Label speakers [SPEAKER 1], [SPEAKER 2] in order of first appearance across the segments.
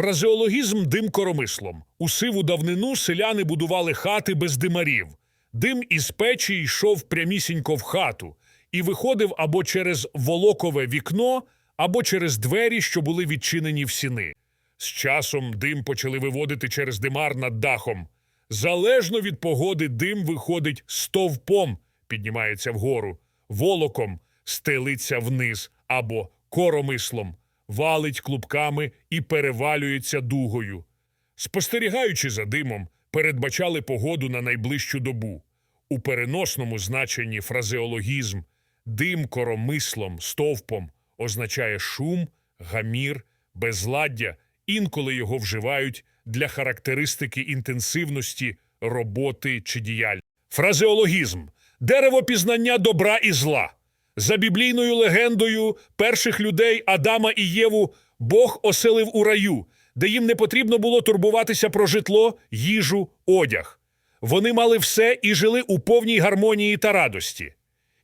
[SPEAKER 1] Фразеологізм дим коромислом. У сиву давнину селяни будували хати без димарів. Дим із печі йшов прямісінько в хату і виходив або через волокове вікно, або через двері, що були відчинені в сіни. З часом дим почали виводити через димар над дахом. Залежно від погоди, дим виходить стовпом, піднімається вгору, волоком стелиться вниз або коромислом, валить клубками і перевалюється дугою. Спостерігаючи за димом, передбачали погоду на найближчу добу. У переносному значенні фразеологізм дим коромислом, стовпом означає шум, гамір, безладдя, інколи його вживають для характеристики інтенсивності роботи чи діяльності. Фразеологізм дерево пізнання добра і зла. За біблійною легендою перших людей Адама і Єву Бог оселив у раю, де їм не потрібно було турбуватися про житло, їжу, одяг. Вони мали все і жили у повній гармонії та радості.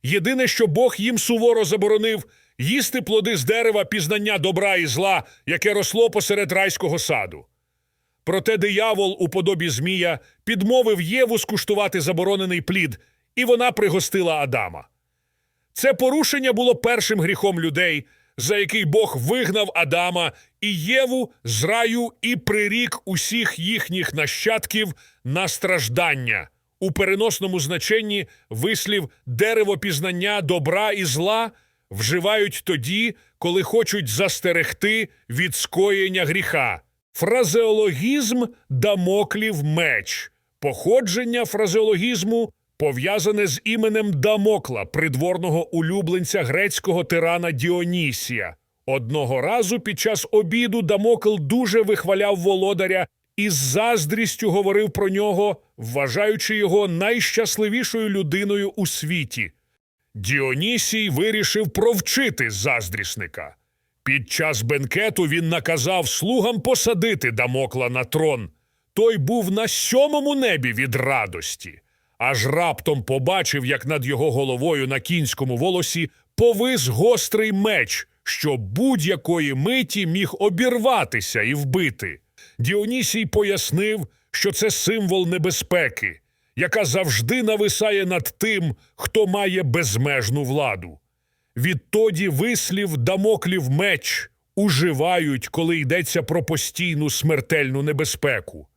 [SPEAKER 1] Єдине, що Бог їм суворо заборонив їсти плоди з дерева пізнання добра і зла, яке росло посеред райського саду. Проте диявол у подобі Змія підмовив Єву скуштувати заборонений плід, і вона пригостила Адама. Це порушення було першим гріхом людей, за який Бог вигнав Адама і Єву з раю і прирік усіх їхніх нащадків на страждання. У переносному значенні вислів дерево пізнання добра і зла вживають тоді, коли хочуть застерегти від скоєння гріха. Фразеологізм Дамоклів меч. Походження фразеологізму пов'язане з іменем Дамокла, придворного улюбленця грецького тирана Діонісія. Одного разу під час обіду Дамокл дуже вихваляв володаря і з заздрістю говорив про нього, вважаючи його найщасливішою людиною у світі. Діонісій вирішив провчити заздрісника. Під час бенкету він наказав слугам посадити Дамокла на трон. Той був на сьомому небі від радості, аж раптом побачив, як над його головою на кінському волосі повис гострий меч, що будь-якої миті міг обірватися і вбити. Діонісій пояснив, що це символ небезпеки, яка завжди нависає над тим, хто має безмежну владу. Відтоді вислів Дамоклів меч уживають, коли йдеться про постійну смертельну небезпеку.